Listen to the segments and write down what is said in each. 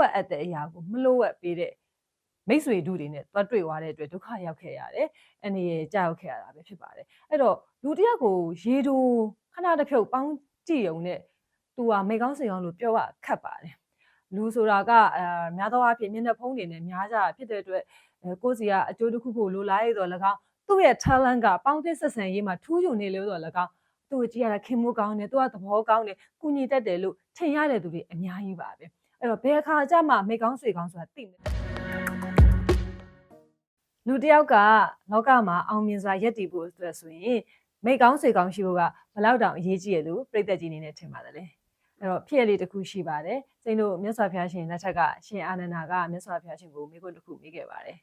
ဝက်အပ်တဲ့အရာကိုမလှုပ်ဝက်ပေးတဲ့မိတ်ဆွေတို့တွေနဲ့သွားတွေ့သွားတဲ့အတွက်ဒုက္ခရောက်ခဲ့ရတယ်။အနေရကြောက်ခဲ့ရတာပဲဖြစ်ပါတယ်။အဲ့တော့လူတစ်ယောက်ကိုရေတူခဏတစ်ဖြုတ်ပေါင်းကြည့်ုံနဲ့သူကမိကောင်းစင်ကောင်းလို့ပြောရခတ်ပါတယ်။လူဆိုတာကအဲများသောအားဖြင့်မျက်နှာဖုံးတွေနဲ့များကြဖြစ်တဲ့အတွက်အဲကိုယ့်စီကအကျိုးတစ်ခုခုလိုလားရတော့၎င်းသူ့ရဲ့ talent ကပေါင်းသစ်ဆက်ဆံရေးမှာထူးချွန်နေလို့တော့၎င်းသူ့ကိုကြည့်ရတာခင်မိုးကောင်းတယ်သူကသဘောကောင်းတယ်ကုညီတတ်တယ်လို့ထင်ရတဲ့သူတွေအများကြီးပါပဲ အဲ့တော့ဘယ်အခါကျမှမိကောင်းဆွေကောင်းဆိုတာသိမလဲလူတစ်ယောက်ကလောကမှာအောင်မြင်စွာရက်တည်ဖို့အတွက်ဆိုရင်မိကောင်းဆွေကောင်းရှိဖို့ကဘလောက်တောင်အရေးကြီးရလို့ပြိတ္တကြီးအနေနဲ့ထင်ပါတယ်လေအဲ့တော့ဖြစ်ရလေးတစ်ခုရှိပါတယ်စိန်တို့မြတ်စွာဘုရားရှင်လက်ထက်ကရှင်အာနန္ဒာကမြတ်စွာဘုရားရှင်ကိုမိခွန်းတစ်ခုမိခဲ့ပါတယ်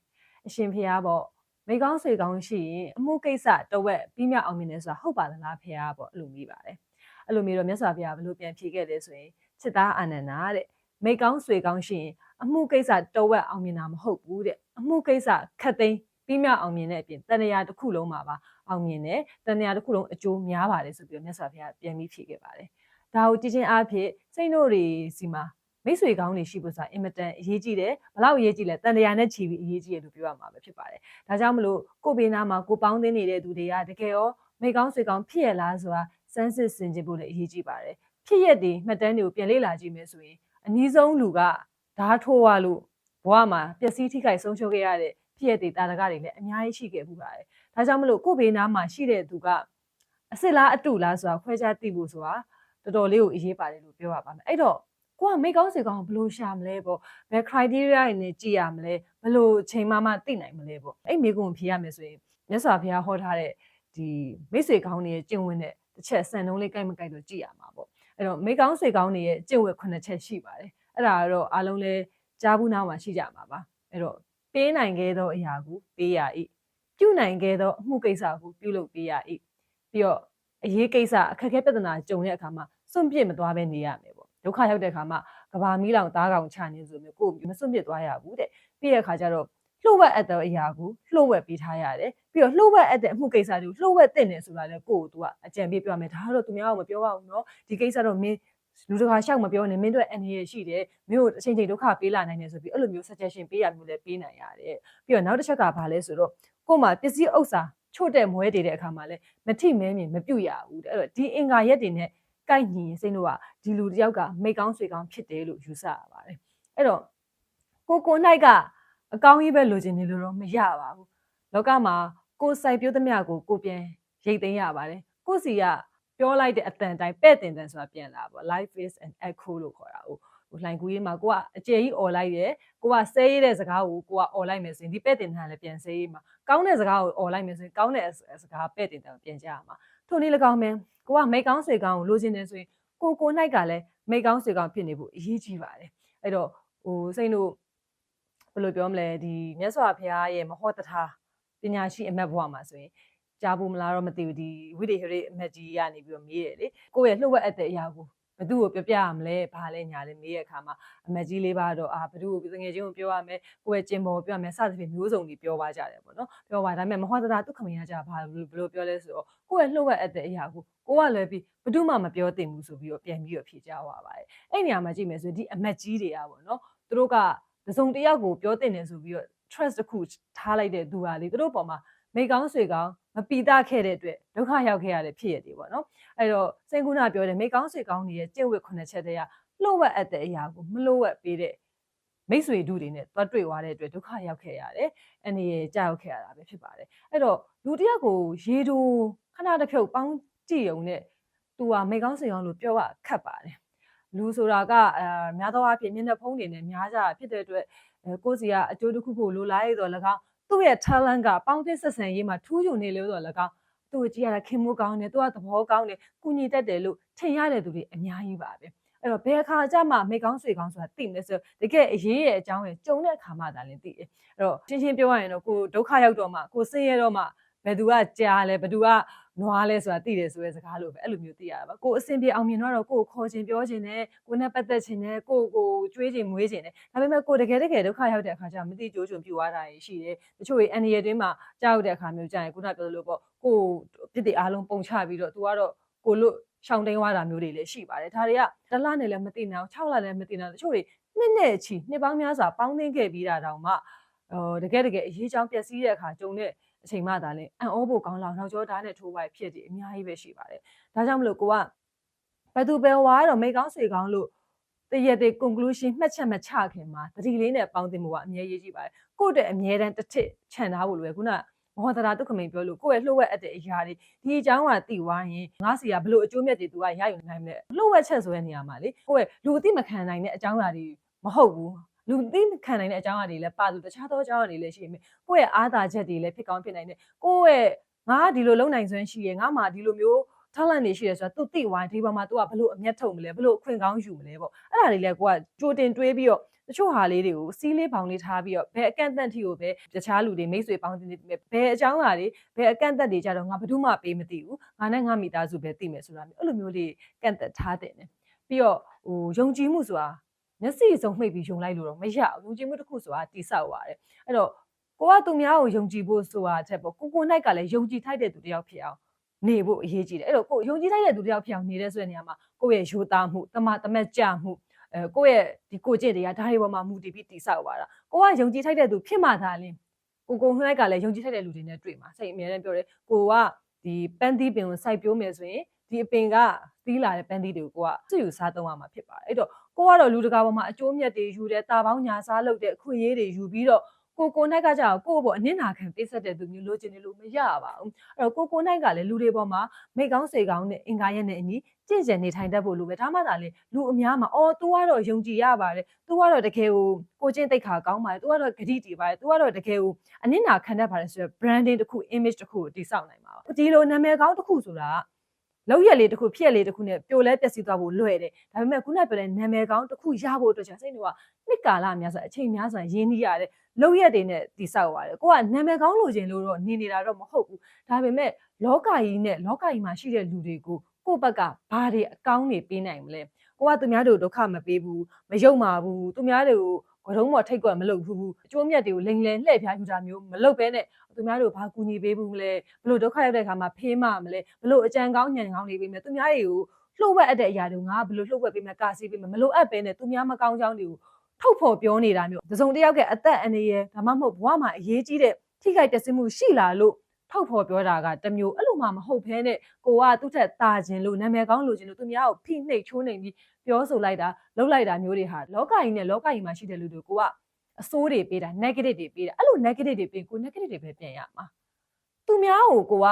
အရှင်ဘုရားပေါ့မိကောင်းဆွေကောင်းရှိရင်အမှုကိစ္စတဝက်ပြီးမြောက်အောင်မြင်တယ်ဆိုတာဟုတ်ပါသလားဖေဟာပေါ့အဲ့လိုမိပါတယ်အဲ့လိုမျိုးတော့မြတ်စွာဘုရားဘယ်လိုပြန်ဖြေခဲ့လဲဆိုရင်စစ်သားအာနန္ဒာတဲ့ မိကောင်းဆွေကောင်းရှိရင်အမှုကိစ္စတဝက်အောင်မြင်တာမဟုတ်ဘူးတဲ့အမှုကိစ္စခတ်သိမ်းပြီးမြောက်အောင်မြင်တဲ့အပြင်တဏှာတစ်ခုလုံးမှာပါအောင်မြင်တယ်တဏှာတစ်ခုလုံးအကျိုးများပါတယ်ဆိုပြီးတော့မြတ်စွာဘုရားပြန်ပြီးဖြေခဲ့ပါတယ်ဒါကိုကြည်ချင်းအားဖြင့်စိတ်တို့တွေစီမှာမိတ်ဆွေကောင်းတွေရှိဖို့ဆိုတာအင်မတန်အရေးကြီးတယ်ဘလောက်အရေးကြီးလဲတန်တရာနဲ့ချီပြီးအရေးကြီးတယ်လို့ပြောရမှာပဲဖြစ်ပါတယ်ဒါကြောင့်မလို့ကိုဘေးနားမှာကိုပေါင်းသင်းနေတဲ့သူတွေကတကယ်ရောမိကောင်းဆွေကောင်းဖြစ်ရလားဆိုတာစမ်းစစ်ဆင်ခြင်ဖို့လည်းအရေးကြီးပါတယ်ဖြစ်ရက်တွေမှတ်တမ်းတွေကိုပြန်လေ့လာကြည့်မယ်ဆိုရင် အနည်းဆုံးလူကဓာတ်ထိုးရလို့ဘဝမှာပျက်စီးထိခိုက်ဆုံးရှုံးခဲ့ရတဲ့ဖြစ်ရက်တွေတာတကတွေလည်းအများကြီးရှိခဲ့မှုပါတယ်ဒါကြောင့်မလို့ကိုဘေးနားမှာရှိတဲ့သူကအစ်စ်လားအတုလားဆိုတာခွဲခြားသိဖို့ဆိုတာတော်တော်လေးကိုအရေးပါတယ်လို့ပြောရပါမယ်အဲ့တော့ကိုကမိကောင်းစေကောင်းဘယ်လိုရှာမလဲပေါ့ဘယ် criteria တွေနဲ့ကြည့်ရမလဲဘယ်လိုချိန်မှမှသိနိုင်မလဲပေါ့အဲ့မိကုံဖြေရမယ်ဆိုရင်မြတ်စွာဘုရားဟောထားတဲ့ဒီမိတ်ဆွေကောင်းတွေရဲ့ကျင့်ဝတ်နဲ့တစ်ချက်စံနှုန်းလေးကြိုက်မကြိုက်တော့ကြည့်ရမှာပေါ့ အဲ့တော့မိကောင်းဆွေကောင်းတွေရဲ့ကျင့်ဝတ်9ချက်ရှိပါတယ်အဲ့ဒါကတော့အားလုံးလဲကြားဘူးနားမှာရှိကြမှာပါအဲ့တော့ပေးနိုင်ခဲ့သောအရာကိုပေးရ၏ပြုနိုင်ခဲ့သောအမှုကိစ္စကိုပြုလုပ်ပေးရ၏ပြီးတော့အရေးကိစ္စအခက်အခဲပြဿနာကြုံတဲ့အခါမှာစွန့်ပစ်မသွားဘဲနေရမယ်ပေါ့ဒုက္ခရောက်တဲ့အခါမှာကဘာမီးလောင်သားကောင်ချနေဆိုမျိုးကိုယ်မစွန့်ပစ်သွားရဘူးတဲ့ပြီးတဲ့အခါကျတော့ လှုပ်ဝက်အပ်တဲ့အရာကိုလှုပ်ဝက်ပေးထားရတယ်ပြီးတော့လှုပ်ဝက်အပ်တဲ့အမှုကိစ္စတွေကိုလှုပ်ဝက်တင်နေဆိုတာလည်းကိုယ့်ကိုသူကအကြံပေးပြောမယ်ဒါကတော့သူများကမပြောပါဘူးเนาะဒီကိစ္စတော့မင်းလူတကာရှောက်မပြောနဲ့မင်းတို့အနေရရှိတယ်မင်းတို့အချိန်ချိန်ဒုက္ခပေးလာနိုင်တယ်ဆိုပြီးအဲ့လိုမျိုး suggestion ပေးရမျိုးလည်းပေးနိုင်ရတယ်ပြီးတော့နောက်တစ်ချက်ကဘာလဲဆိုတော့ကို့မှာပစ္စည်းဥစ္စာချို့တဲ့မွဲတည်တဲ့အခါမှာလည်းမထိမဲမြင်မပြုတ်ရဘူးတဲ့အဲ့တော့ဒီအင်္ဂါရက်တွေနဲ့ကိုက်ညီရင်စိတ်တို့ကဒီလူတယောက်ကမိကောင်းဆွေကောင်းဖြစ်တယ်လို့ယူဆရပါတယ်အဲ့တော့ကိုကို၌က အကောင်းကြီးပဲလိုချင်နေလို့တော့မရပါဘူးလောကမှာကိုစိုက်ပြိုးသမျှကိုကိုပြန်ရိတ်သိမ်းရပါတယ်ကိုစီကပြောလိုက်တဲ့အတန်တိုင်းပဲ့တင်တယ်ဆိုတာပြန်လာပေါ့ life is an echo လို့ခေါ်တာဟုတ်ဟိုလှိုင်ကူးရေးမှာကိုကအကျယ်ကြီးអော်လိုက်တယ်ကိုကဆဲရတဲ့စကားကိုကိုကអော်လိုက်မယ်ဆိုရင်ဒီပဲ့တင်တာလည်းပြန်ဆဲရေးမှာကောင်းတဲ့စကားကိုអော်လိုက်မယ်ဆိုရင်ကောင်းတဲ့စကားပဲ့တင်တယ်ပြန်ကြရမှာထို့နည်း၎င်းမယ်ကိုကမိတ်ကောင်းဆွေကောင်းကိုလိုချင်တယ်ဆိုရင်ကိုကို၌ကလည်းမိတ်ကောင်းဆွေကောင်းဖြစ်နေဖို့အရေးကြီးပါတယ်အဲ့တော့ဟိုစိတ်တို့ဘ ယ်လိုပြောမလဲဒီမြတ်စွာဘုရားရဲ့မဟောတထာပညာရှိအမတ်ဘဝမှာဆိုရင်ကြားဘူးမလားတော့မသိဘူးဒီဝိဒေဟရိအမတ်ကြီးကနေပြီးတော့မေးတယ်လေကိုယ့်ရဲ့လှုပ်ဝက်အပ်တဲ့အရာကိုဘသူ့ကိုပြောပြရမလဲဘာလဲညာလဲမေးရအခါမှာအမတ်ကြီးလေးပါတော့အာဘသူ့ကိုငယ်ချင်းကိုပြောရမယ်ကိုယ့်ရဲ့ကျင်ပေါ်ပြောရမယ်စသဖြင့်မျိုးစုံတွေပြောပါကြတယ်ပေါ့နော်ပြောပါဒါပေမဲ့မဟောတတာဒုက္ခမရကြဘာဘယ်လိုပြောလဲဆိုတော့ကိုယ့်ရဲ့လှုပ်ဝက်အပ်တဲ့အရာကိုကိုကလည်းပြီးဘသူမှမပြောသင့်ဘူးဆိုပြီးတော့ပြန်ပြီးတော့ဖြေကြပါပါတယ်အဲ့နေရာမှာကြည့်မယ်ဆိုဒီအမတ်ကြီးတွေကပေါ့နော်သူတို့က တစုံတစ်ယောက်ကိုပြောသင့်တယ်ဆိုပြီးတော့ trust တစ်ခုထားလိုက်တဲ့သူကလေသူတို့ပေါ်မှာမိကောင်းဆွေကောင်းမပီတာခဲ့တဲ့အတွက်ဒုက္ခရောက်ခဲ့ရတဲ့ဖြစ်ရတွေပေါ့နော်အဲ့တော့စိန်ကုနာပြောတယ်မိကောင်းဆွေကောင်းနေတဲ့ကျင့်ဝတ်ခုနှစ်ချက်တည်းကလှုပ်ဝက်အပ်တဲ့အရာကိုမလှုပ်ဝက်ပေးတဲ့မိတ်ဆွေတို့တွေနဲ့တွားတွေ့သွားတဲ့အတွက်ဒုက္ခရောက်ခဲ့ရတယ်။အနေရကြောက်ခဲ့ရတာပဲဖြစ်ပါတယ်။အဲ့တော့လူတစ်ယောက်ကိုရေတိုခဏတစ်ဖြုတ်ပေါင်းကြည့်ုံနဲ့သူကမိကောင်းဆွေကောင်းလို့ပြောရခတ်ပါတယ်။ လူဆိုတာကအဲများသောအားဖြင့်မျက်နှာဖုံးတွေနဲ့များကြဖြစ်တဲ့အတွက်ကိုယ်စီကအကျိုးတစ်ခုခုလိုလားရတော့၎င်းသူ့ရဲ့ talent ကပေါင်းသစ်ဆက်ဆံရေးမှာထူးချွန်နေလို့တော့၎င်းသူ့ကိုကြည့်ရတာခင်မိုးကောင်းတယ်သူကသဘောကောင်းတယ်ကုညီတတ်တယ်လို့ထင်ရတဲ့သူတွေအများကြီးပါပဲအဲ့တော့ဘယ်အခါကျမှမိကောင်းဆွေကောင်းဆိုတာသိမလဲဆိုတကယ်အရေးရဲ့အကြောင်းရဲ့ကြုံတဲ့အခါမှသာလင်းသိတယ်အဲ့တော့ရှင်းရှင်းပြောရရင်တော့ကိုဒုက္ခရောက်တော့မှကိုဆင်းရဲတော့မှဘယ်သူကကြားလဲဘယ်သူက နွားလဲဆိုတာသိတယ်ဆိုတဲ့စကားလို့ပဲအဲ့လိုမျိုးသိရတာပါကိုအဆင်ပြေအောင်မြင်တော့ကိုခေါ်ခြင်းပြောခြင်းနဲ့ကိုနဲ့ပတ်သက်ခြင်းနဲ့ကိုကိုကျွေးခြင်းမွေးခြင်းနဲ့ဒါပေမဲ့ကိုတကယ်တကယ်ဒုက္ခရောက်တဲ့အခါကျမသိကြိုးချွန်ပြူသွားတာရှိတယ်တချို့တွေအန်ဒီရတွင်းမှာကြောက်တဲ့အခါမျိုးကြာရင်ခုနပြောလို့ပေါ့ကိုပြစ်တွေအားလုံးပုံချပြီးတော့ तू ကတော့ကိုလို့ရှောင်းတိန်သွားတာမျိုးတွေလည်းရှိပါတယ်ဒါတွေကတစ်လနဲ့လည်းမသိနိုင်အောင်6လလည်းမသိနိုင်တချို့တွေနှစ်နဲ့ချီနှစ်ပေါင်းများစွာပေါင်းသင်းခဲ့ပြီးတာတောင်မှ ဟိုတကယ်တကယ်အရေးချောင်းပျက်စီးတဲ့အခါကြုံတဲ့အချိန်မှသာလေအံ့ဩဖို့ကောင်းလောက်နောက်ကျောဓာတ်နဲ့ထိုးပါဖြစ်တယ်အများကြီးပဲရှိပါတယ်ဒါကြောင့်မလို့ကိုကဘယ်သူပဲဝါတော့မိကောင်းဆွေကောင်းလို့တရတဲ့ conclusion မှတ်ချက်မချခင်မှာတတိလေးနဲ့ပေါင်းသင်းမှုကအများကြီးကြီးပါတယ်ကိုယ့်တဲ့အမြဲတမ်းတစ်ထစ်ခြံထားဖို့လိုပဲခုနကမောဒရာဒုက္ခမိန်ပြောလို့ကိုယ့်ရဲ့လှုပ်ဝက်အပ်တဲ့အရာတွေဒီအကြောင်းကသိသွားရင်ငါစီကဘလို့အကျိုးမြတ်တွေသူကရယူနိုင်မလဲလှုပ်ဝက်ချက်ဆိုတဲ့နေရာမှာလေကိုယ့်ရဲ့လူအသိမခံနိုင်တဲ့အကြောင်းအရာတွေမဟုတ်ဘူး လူသိခံနိုင်တဲ့အကြောင်းအရာတွေလည်းပါသူတခြားသောအကြောင်းအရာတွေလည်းရှိနေကိုယ့်ရဲ့အားသာချက်တွေလည်းဖြစ်ကောင်းဖြစ်နိုင်တယ်ကိုယ့်ရဲ့ငါကဒီလိုလုံနိုင်စွမ်းရှိရငါမှဒီလိုမျိုး talent တွေရှိရဆိုတော့ तू သိသွားဒီဘက်မှာ तू ကဘလို့အမျက်ထုတ်မလဲဘလို့အခွင့်ကောင်းယူမလဲပေါ့အဲ့ဒါတွေလည်းကိုကကြိုတင်တွေးပြီးတော့တချို့ဟာလေးတွေကိုစီးလေးပေါင်လေးထားပြီးတော့ဘယ်အကန့်အသတ်ထိကိုပဲတခြားလူတွေမိတ်ဆွေပေါင်းတင်နေဘယ်အကြောင်းအရာတွေဘယ်အကန့်အသတ်တွေကြတော့ငါဘယ်သူမှပေးမသိဘူးငါနဲ့ငါမိသားစုပဲသိမယ်ဆိုတာမျိုးအဲ့လိုမျိုးလေးကန့်သက်ထားတဲ့တယ်ပြီးတော့ဟိုယုံကြည်မှုဆိုတာ မျက်စိစုံမှိတ်ပြီးယုံလိုက်လို့တော့မရဘူးယုံကြည်မှုတစ်ခုဆိုတာတိဆောက်ရတယ်အဲ့တော့ကိုကသူများကိုယုံကြည်ဖို့ဆိုတာအချက်ပေါ့ကိုကိုနိုင်ကလည်းယုံကြည်ထိုက်တဲ့သူတစ်ယောက်ဖြစ်အောင်နေဖို့အရေးကြီးတယ်အဲ့တော့ကိုယုံကြည်ထိုက်တဲ့သူတစ်ယောက်ဖြစ်အောင်နေတဲ့ဆိုတဲ့နေရာမှာကိုယ့်ရဲ့ယူသားမှုတမတမက်ကြမှုအဲကိုယ့်ရဲ့ဒီကိုကျင့်တွေကဓာတ်တွေပေါ်မှာမူတည်ပြီးတိဆောက်ပါတာကိုကယုံကြည်ထိုက်တဲ့သူဖြစ်မှသာလင်းကိုကိုနှိုက်ကလည်းယုံကြည်ထိုက်တဲ့လူတွေနဲ့တွေ့မှာစိတ်အမြဲတမ်းပြောတယ်ကိုကဒီပန်းသီးပင်ကိုစိုက်ပျိုးမယ်ဆိုရင်ဒီအပင်ကသီးလာတဲ့ပန်းသီးတွေကိုကိုကစွယူစားသုံးရမှာဖြစ်ပါတယ်အဲ့တော့ ကိုကတော့လူတကာပေါ်မှာအကျိုးမြတ်တွေယူတယ်တာပေါင်းညာစားလုပ်တဲ့အခွင့်အရေးတွေယူပြီးတော့ကိုကိုနိုင်ကကြောက်ကိုယ့်ဘောအနစ်နာခံပေးဆက်တဲ့သူမျိုးလိုချင်တယ်လို့မရပါဘူးအဲ့တော့ကိုကိုနိုင်ကလည်းလူတွေပေါ်မှာမိကောင်းစေကောင်းနဲ့အင်္ဂါရက်နဲ့အညီကြင့်ကြံနေထိုင်တတ်ဖို့လိုပဲဒါမှသာလေလူအများမှာအော် तू ကတော့ယုံကြည်ရပါတယ် तू ကတော့တကယ်ကိုကိုချင်းတိတ်ခါကောင်းပါတယ် तू ကတော့ဂတိတည်ပါတယ် तू ကတော့တကယ်ကိုအနစ်နာခံတတ်ပါတယ်ဆိုတော့ branding တစ်ခု image တစ်ခုကိုတည်ဆောက်နိုင်ပါပါဒီလိုနာမည်ကောင်းတစ်ခုဆိုတာက လောက်ရက်လေးတစ်ခုဖြစ်ရက်လေးတစ်ခုနဲ့ပြိုလဲပျက်စီးသွားဖို့လွယ်တယ်ဒါပေမဲ့ခုနပြောတဲ့နာမည်ကောင်းတစ်ခုရဖို့အတွက်ကျွန်တော်စိတ်တွေကနှစ်ကာလများစွာအချိန်များစွာရင်းနှီးရတယ်လောက်ရက်တွေနဲ့တည်ဆောက်ရတယ်ကိုကနာမည်ကောင်းလိုချင်လို့တော့နေနေတာတော့မဟုတ်ဘူးဒါပေမဲ့လောကကြီးနဲ့လောကကြီးမှာရှိတဲ့လူတွေကိုကိုယ့်ဘက်ကဘာတွေအကောင်းတွေပေးနိုင်မလဲကိုကသူများတို့ဒုက္ခမပေးဘူးမယုံပါဘူးသူများတွေကို ကတုံးပေါ်ထိတ်ကွက်မလုပ်ဘူးအကျိုးမြတ်တွေကိုလိန်လည်လှည့်ဖျားယူတာမျိုးမလုပ်ဘဲနဲ့သူများတို့ဘာကူညီပေးဘူးမလဲဘလို့ဒုက္ခရောက်တဲ့အခါမှာဖေးမမလဲဘလို့အကြံကောင်းညံကောင်းတွေပေးမယ်သူများတွေကိုလှုပ်ဝက်အပ်တဲ့အရာတွေငါဘလို့လှုပ်ဝက်ပေးမယ်ကာစီပေးမယ်မလို့အပ်ပဲနဲ့သူများမကောင်းကြောင်းတွေကိုထုတ်ဖော်ပြောနေတာမျိုးတစုံတစ်ယောက်ရဲ့အသက်အန္တရာယ်ဒါမှမဟုတ်ဘဝမှာအရေးကြီးတဲ့ထိခိုက်ပျက်စီးမှုရှိလာလို့ ထုတ်ဖော်ပြောတာကတမျိုးအဲ့လိုမှမဟုတ်ဘဲနဲ့ကိုကသူ့ထက်တာခြင်းလို့နာမည်ကောင်းလို့ခြင်းလို့သူများကိုဖိနှိပ်ချိုးနှိမ်ပြီးပြောဆိုလိုက်တာလှုပ်လိုက်တာမျိုးတွေဟာလောကကြီးနဲ့လောကကြီးမှာရှိတဲ့လူတွေကိုကအဆိုးတွေပေးတာ negative တွေပေးတာအဲ့လို negative တွေပေးကို negative တွေပဲပြန်ရမှာသူများကိုကိုက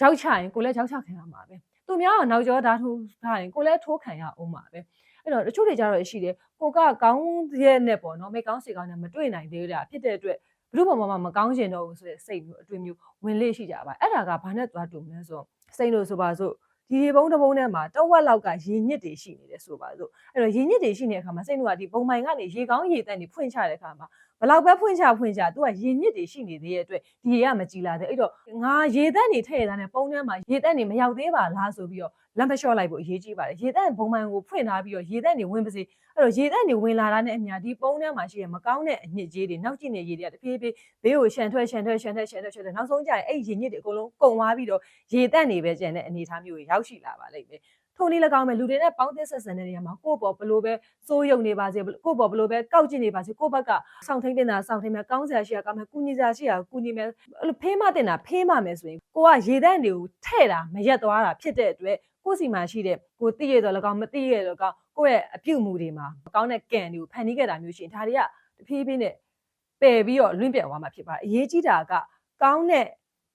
ကြောက်ချရင်ကိုလည်းကြောက်ချခံရမှာပဲသူများကနောက်ကျောဓာတ်ထိုးထားရင်ကိုလည်းထိုးခံရအောင်မှာပဲအဲ့တော့တချို့တွေကြတော့ရှိတယ်ကိုကကောင်းရဲ့နဲ့ပေါ့နော်မိကောင်းစီကောင်းနဲ့မတွေ့နိုင်သေးတာဖြစ်တဲ့အတွက်ဘ လို့ပေါ်မှာမကောင်းကျင်တော့ဘူးဆိုတဲ့စိတ်မျိုးအတွေ့မျိုးဝင်လေရှိကြပါအဲ့ဒါကဘာနဲ့သွားတူမလဲဆိုတော့စိတ်လို့ဆိုပါစို့ဒီရေပုံးတစ်ပုံးထဲမှာတဝက်လောက်ကရေညစ်တွေရှိနေတယ်ဆိုပါစို့အဲ့တော့ရေညစ်တွေရှိနေတဲ့အခါမှာစိတ်တို့ကဒီပုံမှန်ကနေရေကောင်းရေတန့်တွေဖွင့်ချတဲ့အခါမှာ ဘလောက်ပဲဖွင့်ချဖွင့်ချသူကရေညစ်တွေရှိနေသေးတဲ့အတွက်ဒီရေကမကြည်လာတဲ့အဲ့တော့ငါရေတန့်တွေထည့်ရတဲ့ပုံးထဲမှာရေတန့်တွေမရောက်သေးပါလားဆိုပြီးတော့လမ်းမလျှော့လိုက်ဖို့အရေးကြီးပါတယ်ရေတန့်ပုံမှန်ကိုဖွင့်ထားပြီးတော့ရေတန့်တွေဝင်ပါစေအဲ့တော့ရေတန့်တွေဝင်လာတာနဲ့အများဒီပုံးထဲမှာရှိတဲ့မကောင်းတဲ့အညစ်အကြေးတွေနောက်ကျင်တဲ့ရေတွေကတဖြည်းဖြည်းဘေးကိုရှန်ထွက်ရှန်ထွက်ရှန်ထွက်ရှန်ထွက်ရှန်ထွက်နောက်ဆုံးကျရင်အဲ့ရေညစ်တွေအကုန်လုံးကုန်သွားပြီးတော့ရေတန့်တွေပဲကျန်တဲ့အနေအထားမျိုးတွေရောက်ရှိလာပါလိမ့်မယ် ထုံနည်း၎င်းမဲ့လူတွေနဲ့ပေါင်းသစ်ဆက်ဆံတဲ့နေရာမှာကိုယ့်ပေါ်ဘလို့ပဲစိုးရုံနေပါစေကိုယ့်ပေါ်ဘလို့ပဲကောက်ကျင်နေပါစေကိုယ့်ဘက်ကစောင့်ထိန်တင်တာစောင့်ထိန်မယ်ကောင်းစရာရှိတာကောင်းမယ်ကုညီစရာရှိတာကုညီမယ်အဲ့လိုဖေးမတင်တာဖေးမမယ်ဆိုရင်ကိုကရေတန့်တွေကိုထဲ့တာမရက်သွားတာဖြစ်တဲ့အတွက်ကိုယ့်စီမှာရှိတဲ့ကိုသိရတော့၎င်းမသိရတော့၎င်းကိုယ့်ရဲ့အပြုတ်မှုတွေမှာမကောင်းတဲ့ကံတွေကိုဖန်တီးခဲ့တာမျိုးရှိရင်ဒါတွေကတဖြည်းဖြည်းနဲ့ပယ်ပြီးတော့လွင့်ပြတ်သွားမှာဖြစ်ပါတယ်အရေးကြီးတာကကောင်းတဲ့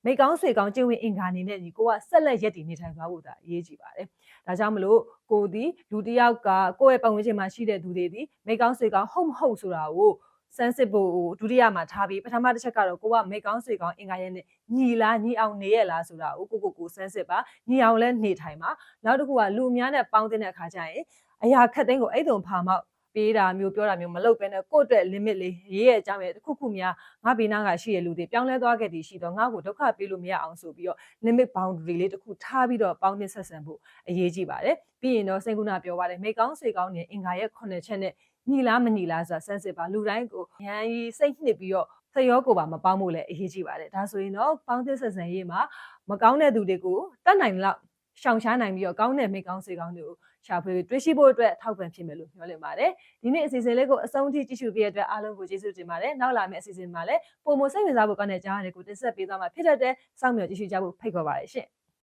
မိကောင်းဆွေကောင်းကျင့်ဝင်အင်္ဂါနေနဲ့ဒီကိုကဆက်လက်ရက်တည်နေထိုင်သွားဖို့ဒါအရေးကြီးပါတယ်။ဒါကြောင့်မလို့ကိုဒီလူတစ်ယောက်ကကိုယ့်ရဲ့ပတ်ဝန်းကျင်မှာရှိတဲ့သူတွေဒီမိကောင်းဆွေကောင်းဟုတ်မဟုတ်ဆိုတာကိုစမ်းစစ်ဖို့ဒုတိယမှာထားပြီးပထမတစ်ချက်ကတော့ကိုကမိကောင်းဆွေကောင်းအင်္ဂါရက်နဲ့ညီလားညီအောင်နေရလားဆိုတာကိုကိုကိုကိုစမ်းစစ်ပါညီအောင်လဲနေထိုင်ပါနောက်တစ်ခုကလူအများနဲ့ပေါင်းတဲ့အခါကျရင်အရာခက်သိန်းကိုအဲ့တုံဖာမောက် ပေးတာမျိုးပြောတာမျိုးမလုပ်ဘဲနဲ့ကိုယ့်အတွက် limit လေးရေးရအကြောင်းရဲ့တစ်ခုခုများငါဘေးနားကရှိရလူတွေပြောင်းလဲသွားခဲ့သည်ရှိတော့ငါ့ကိုဒုက္ခပေးလို့မရအောင်ဆိုပြီးတော့ limit boundary လေးတစ်ခုထားပြီးတော့ပေါင်းသင်းဆက်ဆံဖို့အရေးကြီးပါတယ်ပြီးရင်တော့စိတ်ကုနာပြောပါတယ်မိကောင်းဆွေကောင်းနဲ့အင်္ဂါရဲ့9ချက်နဲ့ညီလားမညီလားဆိုတာစမ်းစစ်ပါလူတိုင်းကိုရန်ကြီးစိတ်နှစ်ပြီးတော့စိတ်ရောကိုယ်ပါမပေါင်းဖို့လည်းအရေးကြီးပါတယ်ဒါဆိုရင်တော့ပေါင်းသင်းဆက်ဆံရေးမှာမကောင်းတဲ့သူတွေကိုတတ်နိုင်လောက်ရှောင်ရှားနိုင်ပြီးတော့ကောင်းတဲ့မိကောင်းဆွေကောင်းတွေကို ရှာဖွေတွေ့ရှိဖို့အတွက်ထောက်ပံ့ဖြစ်မယ်လို့မျှော်လင့်ပါတယ်ဒီနေ့အစီအစဉ်လေးကိုအဆုံးထိကြည့်ရှုပေးတဲ့အတွက်အားလုံးကိုကျေးဇူးတင်ပါတယ်နောက်လာမယ့်အစီအစဉ်မှာလည်းပုံမစိတ်ဝင်စားဖို့ကောင်းတဲ့အကြောင်းအရာတွေကိုတင်ဆက်ပေးသွားမှာဖြစ်တဲ့အတွက်စောင့်မျှော်ကြည့်ရှုကြဖို့ဖိတ်ခေါ်ပါတယ်ရှင်